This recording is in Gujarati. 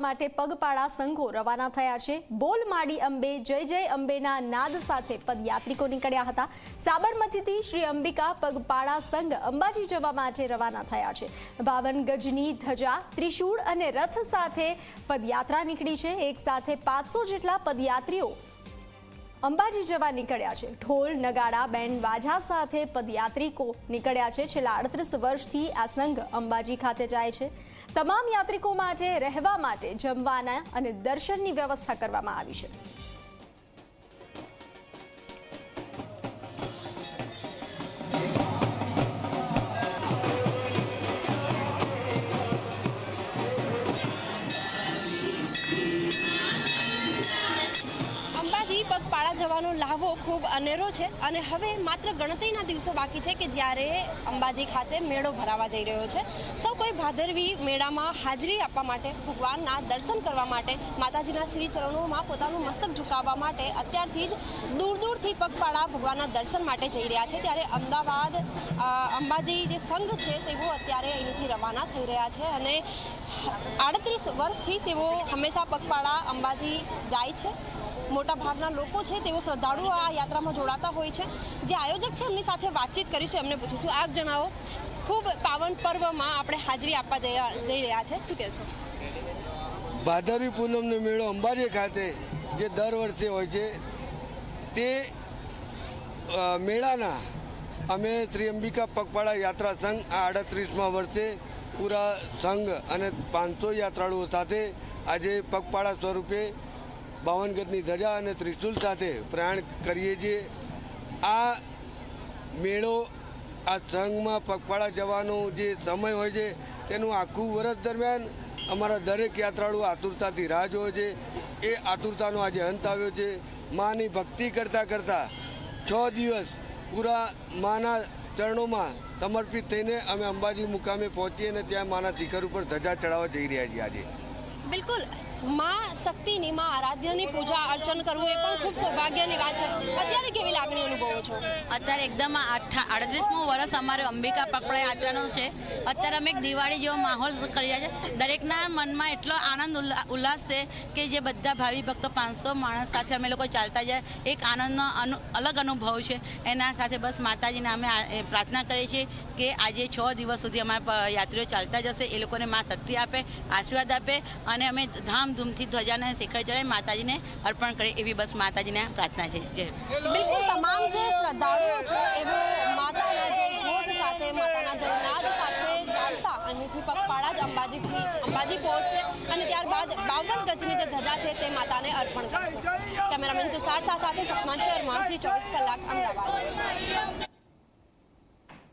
માટે પગપાળા સંઘો રવાના થયા છે. બોલ માડી અંબે, જય જય અંબેના નાદ સાથે પદયાત્રિકો નીકળ્યા હતા. સાબરમતીથી શ્રી અંબિકા પગપાળા સંઘ અંબાજી જવા માટે રવાના થયા છે. બાવન ગજની ધજા, ત્રિશૂળ અને રથ સાથે પદયાત્રા નીકળી છે. એક સાથે પાંચસો જેટલા પદયાત્રીઓ અંબાજી જવા નીકળ્યા છે. ઢોલ, નગાડા બેન્ડ વાજા સાથે પદયાત્રિકો નીકળ્યા છે. છેલ્લા અડત્રીસ વર્ષથી આ સંઘ અંબાજી ખાતે જાય છે. તમામ યાત્રિકો માટે, રહેવા માટે જમવાના અને દર્શનની વ્યવસ્થા કરવામાં આવી છે. પગપાળા લાહવો ખૂબ અનેરો છે અને હવે માત્ર ગણતરીના દિવસો બાકી છે કે જ્યારે અંબાજી ખાતે મેળો ભરાવા જઈ રહ્યો છે. સૌ કોઈ ભાદરવી મેળામાં હાજરી આપવા માટે, ભગવાનના દર્શન કરવા માટે, માતાજીના શ્રી ચરણોમાં પોતાનું મસ્તક ઝુકાવવા માટે અત્યારથી જ દૂર દૂરથી પગપાળા ભગવાનના દર્શન માટે જઈ રહ્યા છે. ત્યારે અમદાવાદ અંબાજી જે સંઘ છે તેઓ અત્યારે અહીંથી રવાના થઈ રહ્યા છે અને આડત્રીસ વર્ષથી તેઓ હંમેશા પગપાળા અંબાજી જાય છે. મોટા ભાગના લોકો છે, તેઓ શ્રદ્ધાળુઓ આ યાત્રામાં જોડાતા હોય છે. જે આયોજક છે, એમની સાથે વાતચીત કરીશું, એમને પૂછીશું. આપ જણાવો, ખૂબ પાવન પર્વમાં આપણે હાજરી આપવા જઈ રહ્યા છે. શું કહેશો? ભાદરવી પૂનમનો મેળો અંબાજી ખાતે જે દર વર્ષે હોય છે, તે મેળાના અમે શ્રી અંબિકા પગપાળા યાત્રા સંઘ આ આડત્રીસમાં વર્ષે પૂરા સંઘ અને પાંચસો યાત્રાળુઓ સાથે આજે પગપાળા સ્વરૂપે બાવન ગજની ધજા અને ત્રિશુલ સાથે પ્રયાણ કરીએ છીએ. આ મેળો, આ સંઘમાં પગપાળા જવાનો જે સમય હોય છે, તેનું આખું વર્ષ દરમિયાન અમારા દરેક યાત્રાળુ આતુરતાથી રાહ જોવે છે. એ આતુરતાનો આજે અંત આવ્યો છે. માની ભક્તિ કરતાં કરતાં છ દિવસ પૂરા માના ચરણોમાં સમર્પિત થઈને અમે અંબાજી મુકામે પહોંચીએ અને ત્યાં માના શિખર ઉપર ધજા ચડાવવા જઈ રહ્યા છીએ આજે. બિલકુલ. માં શક્તિની, માં આરાધ્યની પૂજા, અર્ચન કરવું એ પણ ખૂબ સૌભાગ્યની વાત છે. અત્યારે કેવી લાગણી અનુભવો છો? અત્યારે એકદમ અડત્રીસમું વર્ષ અમારે અંબિકા પકડા યાત્રાનું છે. અત્યારે અમે એક દિવાળી જેવો માહોલ કરી રહ્યા છે. દરેકના મનમાં એટલો આનંદ ઉલ્લા- ઉલ્લાસ છે કે જે બધા ભાવિ ભક્તો પાંચસો માણસ સાથે અમે લોકો ચાલતા જાય. એક આનંદનો અનુ અલગ અનુભવ છે. એના સાથે બસ માતાજીને અમે પ્રાર્થના કરીએ છીએ કે આજે છ દિવસ સુધી અમારા યાત્રીઓ ચાલતા જશે. એ લોકોને મા શક્તિ આપે, આશીર્વાદ આપે અને અમે ધામધૂમથી ધજાને શિખર ચડાવી માતાજીને અર્પણ કરીએ એવી બસ માતાજીને પ્રાર્થના છે. જય બિલકુલ તમામ જે શ્રદ્ધાળુઓ છે એવો માતાના જય ઘોષ સાથે, માતાના જય નાદ સાથે ચાલતા અહીંથી પગપાળા જ અંબાજીથી, અંબાજી પહોંચશે અને ત્યારબાદ બાવન ગજની જે ધજા છે તે માતાને અર્પણ કરશે. કેમેરામેન તુષાર શાહ સાથે સપના શર્મા ચોવીસ કલાક, અમદાવાદ.